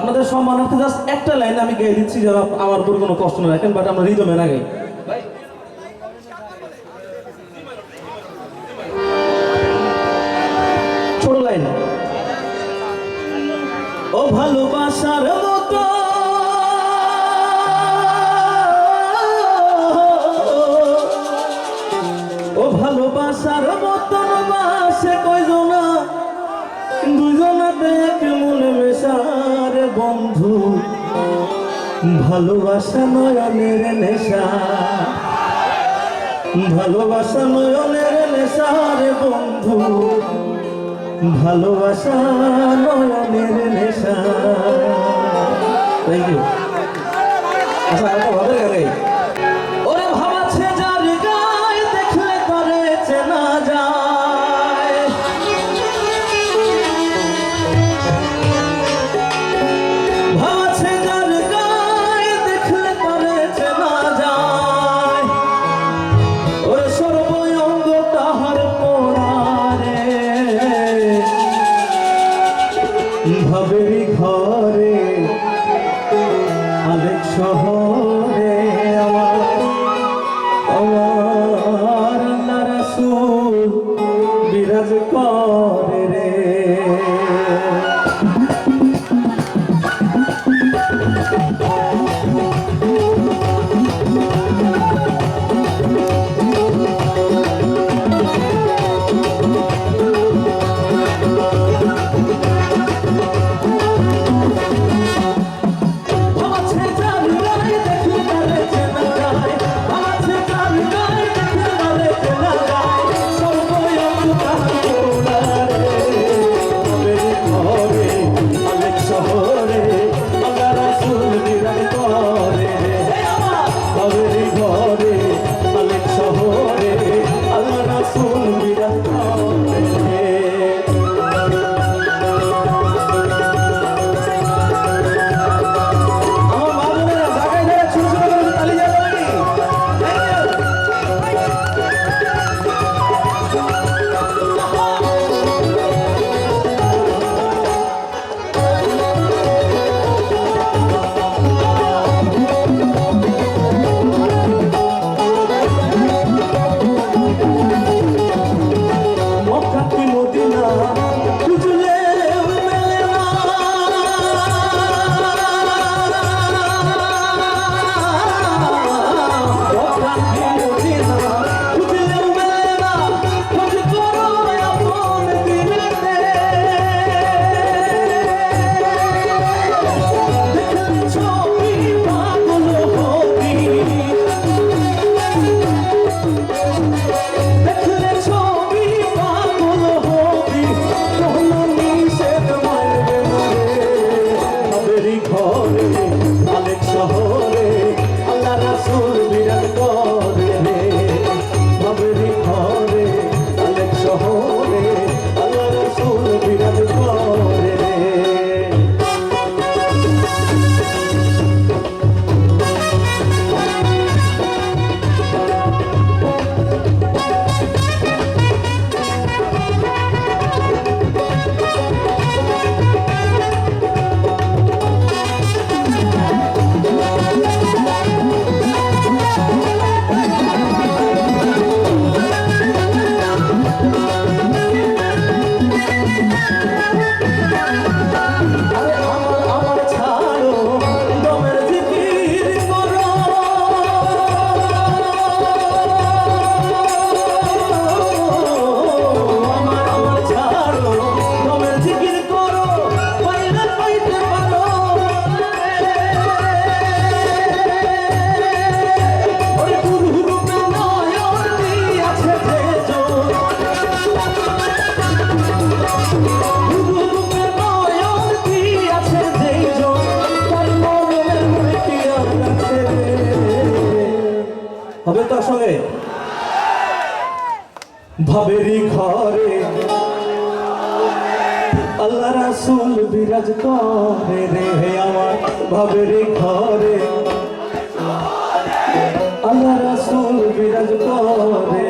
আপনাদের সম্মানার্থে জাস্ট একটা লাইন আমি গেয়ে দিচ্ছি, যারা আমার উপর কোনো কষ্ট না রাখেন বাট আমরা রিদমে না গাই। ছোট লাইন ও ভালোবাসার মতো। ও ভালোবাসার মতো বন্ধু, ভালোবাসা নয়নের নেশা। ভালোবাসা নয়নের নেশার বন্ধু, ভালোবাসা নয়নের নেশা। থ্যাংক ইউ আচ্ছা ভালো লাগে হবে তার সঙ্গে ভাবেরি ঘরে। আল্লাহ রাসুল বিরাজ করে রে আমার ভাবেরি ঘরে। আল্লাহ রাসুল বিরাজ করে